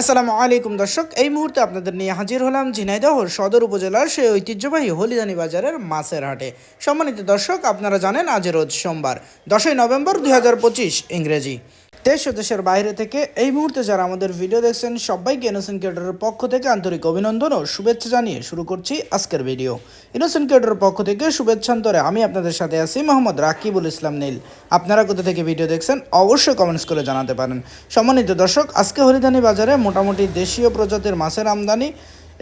আসসালামু আলাইকুম দর্শক, এই মুহূর্তে আপনাদের নিয়ে হাজির হলাম ঝিনাইদহর সদর উপজেলার সেই ঐতিহ্যবাহী হলিদানি বাজারের মাছের হাটে। সম্মানিত দর্শক, আপনারা জানেন আজ রোজ সোমবার, দশই নভেম্বর দুই হাজার পঁচিশ ইংরেজি। দেশ ও দেশের বাইরে থেকে এই মুহূর্তে যারা আমাদের ভিডিও দেখছেন, সবাইকে ইনোসেন্ট ক্রিয়েটরের পক্ষ থেকে আন্তরিক অভিনন্দন ও শুভেচ্ছা জানিয়ে শুরু করছি আজকের ভিডিও ইনোসেন্ট ক্রিয়েটরের পক্ষ থেকে শুভেচ্ছান্তরে আমি আপনাদের সাথে আছি মোহাম্মদ রাকিবুল ইসলাম নীল। আপনারা কোথা থেকে ভিডিও দেখছেন, অবশ্যই কমেন্টস করে জানাতে পারেন। সম্মানিত দর্শক, আজকে হরিদানি বাজারে মোটামুটি দেশীয় প্রজাতির মাছের আমদানি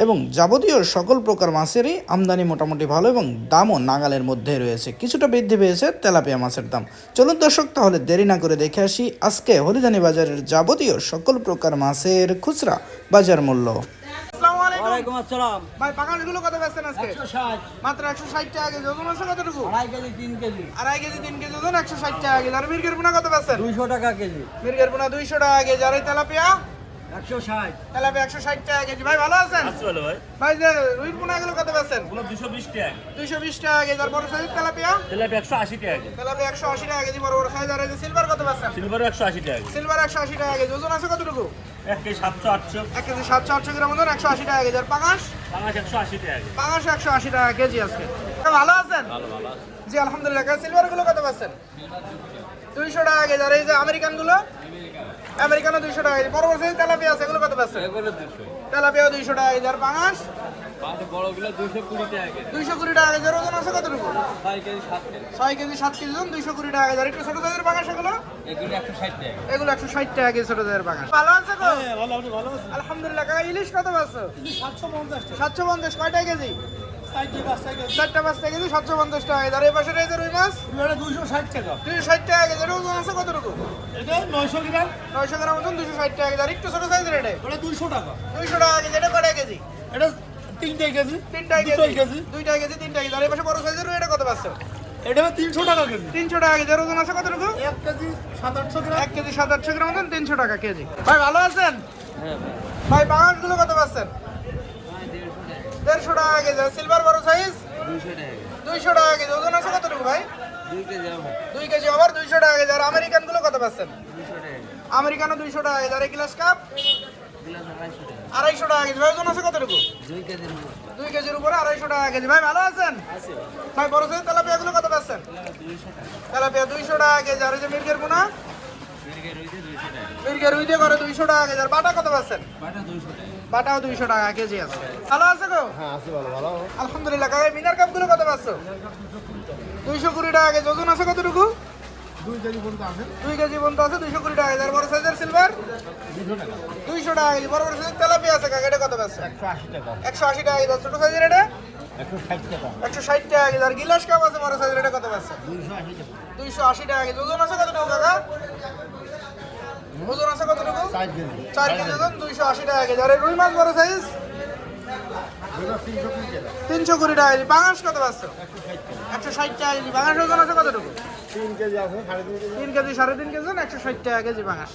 এবং যাবতীয় সকল প্রকার মাছেরই আমদানি মোটামুটি ভালো এবং দামও নাগালের মধ্যে রয়েছে। কিছুটা বৃদ্ধি পেয়েছে তেলাপিয়া মাছের দাম। চলুন দর্শক তাহলে দেরি না করে দেখে আসি আজকে হরিদানি বাজারের যাবতীয় সকল প্রকার মাছের খুচরা বাজার মূল্য। আসসালামু ওয়ালাইকুম আসসালাম। ভাই কত বেচছেন আজকে? মাত্র একশো ষাট টাকা কেজি ওজন আছে কতটুকু? আড়াই কেজি তিন কেজি। আড়াই কেজি তিন কেজি ওজন একশো ষাট টাকা কেজি। আর মির্গের পোনা কত বেচছেন? দুইশো টাকা কেজি। মির্গের পোনা দুইশো টাকা কেজি। আর এই তেলাপিয়া? একশো ষাট। তেলাপিয়া একশো ষাট টাকা কেজি। ভাই ভালো আছেন? চলো ভাই। ভাই যে রুই পোনা গুলো কত বেচছেন কোনো দুশো বিশ টাকা। দুইশো বিশ টাকা কেজি। আর বড় সাইজ তেলাপিয়া? তেলাপি একশো আশি টাকা কেজি। তেলাপিয়া একশো আশি টাকা কেজি। বড় বড় সাইজ আর এই যে সিলভার কত বেচছেন সিলভারও একশো আশি টাকা সিলভার একশো আশি টাকা কেজি। ওজন আছে কতটুকু? এক কেজি সাতশো আটশো। এক কেজি সাতশো আটশো গ্রাম ওজন একশো আশি টাকা কেজি। আর পাঙাশ? একশো আশি টাকা পাঙাশ একশো আশি টাকা কেজি আজকে। তা ভালো আছেন? জি আলহামদুলিল্লাহ। সিলভারগুলো কত পাচ্ছেন? দুইশো টাকা কেজি। আর এই যে আমেরিকান। গুলো আমেরিকানও দুইশো টাকা কেজি। বড় বড় সাইজ তেলাপিয়া আছে এগুলো কত পাচ্ছেন? তেলাপিয়া দুইশো। টাকা কেজি। আর পাঙাশ? দুইশো কুড়ি টাকা কেজি। ওজন আছে কতটুকু? ছয় কেজি সাত কেজি। ওজন দুইশো কুড়ি টাকা কেজি। আর একটু ছোট সাইজের এগুলো? এগুলো একশো ষাট টাকা কেজি। ছোট সাইজের পাঙাশ। ভালো আছে আলহামদুলিল্লাহ। কাকা ইলিশ কত পাচ্ছ? সাতশো পঞ্চাশ সাতশো পঞ্চাশ। কয়টা কেজি? চারটা পাঁচটা কেজি সাতশো পঞ্চাশ টাকা। আর এই পাশে রয়েছে রুই মাছ। দুইশো ষাট টাকা। দুশো ষাট টাকা কেজি এটা ওজন আছে কতটুকু? এটা নয়শো গ্রাম। নয়শো গ্রাম ওজন দুশো ষাট টাকা কেজি। আর একটু ছোট সাইজের এটা? ওটা দুইশো টাকা। দুইশো টাকা কেজি এটা কয়টা কেজি? এটা তিনটে কেজি। তিনটা দুটোই কেজি। কেজি। দুইটা কেজি তিনটা কেজি। আর এই পাশে বড় সাইজের এটা কত পাচ্ছ? এটা তিনশো টাকা কেজি। তিনশো টাকা কেজি আর ওজন আছে কতটুকু? এক কেজি সাত আটশো গ্রাম। এক কেজি সাত আটশো গ্রাম ওজন তিনশো টাকা কেজি। ভাই ভালো আছেন? হ্যাঁ ভাই। বাগানগুলো কত পাচ্ছেন? দেড়শো টাকা কেজি সিলভার বড় সাইজ দুইশো টাকা কেজি ওজন আছে কতটুকু ভাই দুই কেজি আবার দুইশো টাকা কেজি আর আমেরিকানগুলো কত পাচ্ছেন আমেরিকানও দুইশো টাকা কেজি আর এই গ্লাস কাপ আড়াইশো টাকা কেজি ভাই ওজন আছে কতটুকু দুই কেজির দুই কেজির উপরে আড়াইশো টাকা কেজি ভাই ভালো আছেন আছে ভাই বড় সাইজ তেলাপিয়া গুলো কত পাচ্ছেন তেলাপিয়া দুইশো টাকা কেজি আর যে মির্গের পোনা মির্গের রইতে করে দুইশো টাকা কেজি আর বাটা কত পাচ্ছেন বাটা দুইশো টাকা বাটাও দুইশো টাকা কেজি আছে। ভালো আছে গো? হ্যাঁ আছে ভালো ভালো। আলহামদুলিল্লাহ কাকা মিনার কাপগুলো কত পাচ্ছ? দুইশো কুড়ি টাকা কেজি ওজন আছে কতটুকু? দুই কেজি পর্যন্ত আছে। দুই কেজি পর্যন্ত আছে দুইশো কুড়ি টাকা আর বড় সাইজের সিলভার দুইশো টাকা। কেজি। বড় বড় সাইজের তেলাপিয়া আছে কাকা এটা কত পাচ্ছ? একশো আশি টাকা। একশো আশি টাকা কেজি আর সাইজের এটা? একশো ষাট টাকা। কেজি। আর গিলাস কাপ আছে বড় সাইজের এটা কত পাচ্ছ? দুইশো আশি টাকা কেজি। ওজন আছে কতটুকু কাকা? ওজন আছে কতটুকু? চার কেজি। ওজন দুইশো আশি টাকা কেজি। আর রুই মাছ বড় সাইজ তিনশো কুড়ি টাকা কেজি। বাঙাশ কত পাচ্ছ? একশো ষাট টাকা কেজি। বাঙাশ ওজন আছে কতটুকু? তিন কেজি আছে তিন কেজি। সাড়ে তিন কেজি একশো ষাট টাকা কেজি বাঙাশ